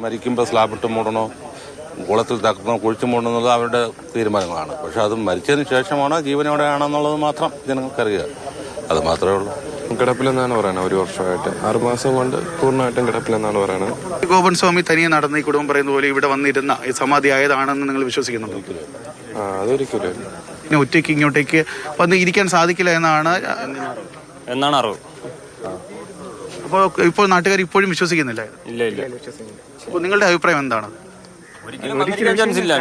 മരിക്കുമ്പോൾ സ്ലാബിട്ട് മൂടണോ? കുളത്തിൽ തക്കണോ കുഴിച്ചു മൂടണോ? എന്നുള്ളത് അവരുടെ തീരുമാനങ്ങളാണ്. പക്ഷെ അത് മരിച്ചതിന് ശേഷമാണോ ജീവനോടെയാണോ എന്നുള്ളത് മാത്രം ജനങ്ങൾക്കറിയുക അത് മാത്രമേ ഉള്ളൂ. കിടപ്പിലെന്നാണ് പറയുന്നത് ഒരു വർഷമായിട്ട്. ആറുമാസം കൊണ്ട് പൂർണമായിട്ടും കിടപ്പിലെന്നാണ് പറയുന്നത്. ഗോപൻ സ്വാമി തനിയെ നടന്ന ഈ കുടുംബം പറയുന്ന പോലെ ഇവിടെ വന്നിരുന്ന ഈ സമാധി ആയതാണെന്ന് നിങ്ങൾ വിശ്വസിക്കുന്നുണ്ടോ? ആ അതൊരിക്കലും ഒറ്റയ്ക്ക് ഇങ്ങോട്ടേക്ക് വന്ന് ഇരിക്കാൻ സാധിക്കില്ല എന്നാണ് എന്നാണ് അറിവ്? അപ്പോൾ ഇപ്പോൾ നാട്ടുകാർ ഇപ്പോഴും വിശ്വസിക്കുന്നില്ല. ഇല്ല ഇല്ല. അപ്പോൾ നിങ്ങളുടെ അഭിപ്രായം എന്താണ്? ഒരിക്കലും ചാൻസ് ഇല്ല.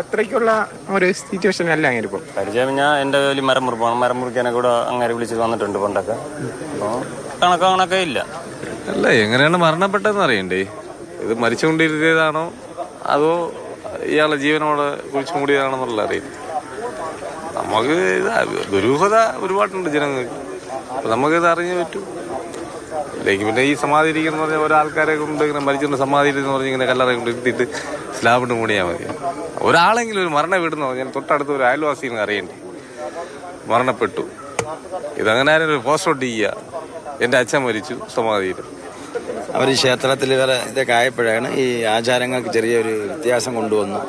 അത്രയ്ക്കുള്ള ഒരു സിറ്റുവേഷൻ അല്ല അങ്ങനെ ഇപ്പം പരിചയം ഞാൻ എന്റെ ജോലി മരം മുറിപ്പാണ്. മരം മുറിക്കാനൊക്കെ കൂടെ അങ്ങനെ വിളിച്ച് വന്നിട്ടുണ്ട് പണ്ടൊക്കെ. അപ്പോൾ കണക്ക് കണക്കേ ഇല്ല. അല്ല എങ്ങനെയാണ് മരണപ്പെട്ടതെന്ന് അറിയണ്ടേ? ഇത് മരിച്ചുകൊണ്ടിരുത്തിയതാണോ? അതോ ഇയാളെ ജീവനോടെ കുഴിച്ചു മൂടിയതാണെന്നുള്ള അറിയില്ല. നമുക്ക് ഇത് ദുരൂഹത ഒരുപാടുണ്ട് ജനങ്ങൾക്ക്. അപ്പൊ നമുക്കിത് അറിഞ്ഞു പറ്റൂ. അല്ലെങ്കിൽ പിന്നെ ഈ സമാധി ഇരിക്കുന്ന പറഞ്ഞാൽ ഒരാൾക്കാരെ കൊണ്ട് ഇങ്ങനെ മരിച്ചിട്ട് സമാധി എന്ന് പറഞ്ഞ് ഇങ്ങനെ കല്ലറ കൊണ്ട് ഇരുത്തിയിട്ട് സ്ലാബിട്ട് മൂടിയാൽ മതി. ഒരാളെങ്കിലും ഒരു മരണ വീടുന്നോ ഞാൻ തൊട്ടടുത്ത് ഒരു അയൽവാസിന്ന് അറിയണ്ടേ. മരണപ്പെട്ടു. ഇതങ്ങനെ ആരും ഒരു പോസ്റ്റ് ഔട്ട് ചെയ്യുക എന്റെ അച്ഛൻ മരിച്ചു സമാധിയിൽ. അവർ ക്ഷേത്രത്തിൽ വരെ ഇതൊക്കെ ആയപ്പോഴാണ് ഈ ആചാരങ്ങൾക്ക് ചെറിയൊരു വ്യത്യാസം കൊണ്ടുവന്നു.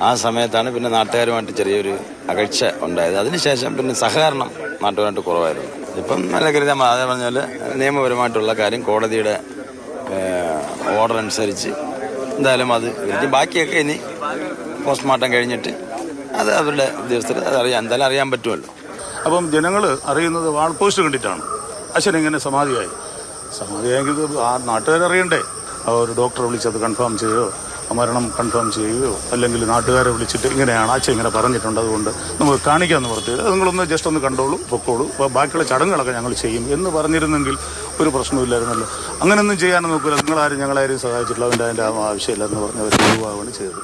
ആ സമയത്താണ് പിന്നെ നാട്ടുകാരുമായിട്ട് ചെറിയൊരു അകൽച്ച ഉണ്ടായത്. അതിനുശേഷം പിന്നെ സഹകരണം നാട്ടുകാരായിട്ട് കുറവായിരുന്നു. ഇപ്പം നല്ല കരുതാൻ അതേ പറഞ്ഞാൽ നിയമപരമായിട്ടുള്ള കാര്യം കോടതിയുടെ ഓർഡർ അനുസരിച്ച് എന്തായാലും അത് ബാക്കിയൊക്കെ ഇനി പോസ്റ്റ്മോർട്ടം കഴിഞ്ഞിട്ട് അത് അവരുടെ ഉദ്യോഗസ്ഥർ അത് അറിയാം. എന്തായാലും അറിയാൻ പറ്റുമല്ലോ. അപ്പം ജനങ്ങൾ അറിയുന്നത് വാൾ പോസ്റ്റ് കണ്ടിട്ടാണ്. അച്ഛൻ ഇങ്ങനെ സമാധിയായി? സമാധിയായെങ്കിൽ ആ നാട്ടുകാരറിയണ്ടേ? ഒരു ഡോക്ടറെ വിളിച്ചത് കൺഫേം ചെയ്യുകയോ ആ മരണം കൺഫേം ചെയ്യുകയോ അല്ലെങ്കിൽ നാട്ടുകാരെ വിളിച്ചിട്ട് ഇങ്ങനെയാണ് അച്ഛൻ ഇങ്ങനെ പറഞ്ഞിട്ടുണ്ട്. അതുകൊണ്ട് നമുക്ക് കാണിക്കാമെന്ന് പറഞ്ഞു അത് നിങ്ങളൊന്ന് ജസ്റ്റ് ഒന്ന് കണ്ടോളൂ പൊക്കോളൂ. ബാക്കിയുള്ള ചടങ്ങുകളൊക്കെ ഞങ്ങൾ ചെയ്യും എന്ന് പറഞ്ഞിരുന്നെങ്കിൽ ഒരു പ്രശ്നമില്ലായിരുന്നല്ലോ അങ്ങനെയൊന്നും ചെയ്യാനും നോക്കില്ല നിങ്ങളാരും ഞങ്ങളാരും സഹായിച്ചിട്ടില്ല. അതിന്റെ അതിന്റെ ആവശ്യമില്ലെന്ന് പറഞ്ഞ് അവർ ഒഴിവാകുകയാണ് ചെയ്തത്.